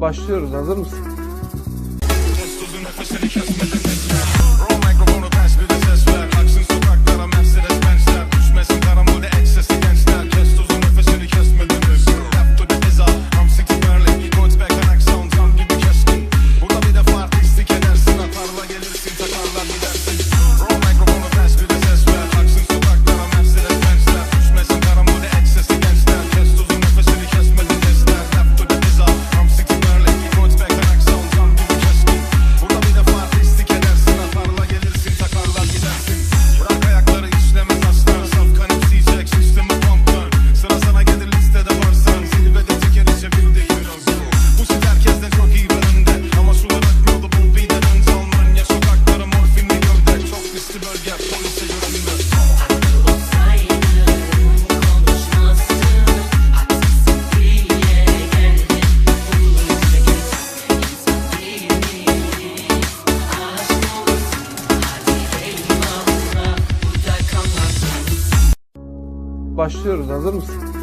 Başlıyoruz. Hazır mısın? Başlıyoruz. Hazır mısın?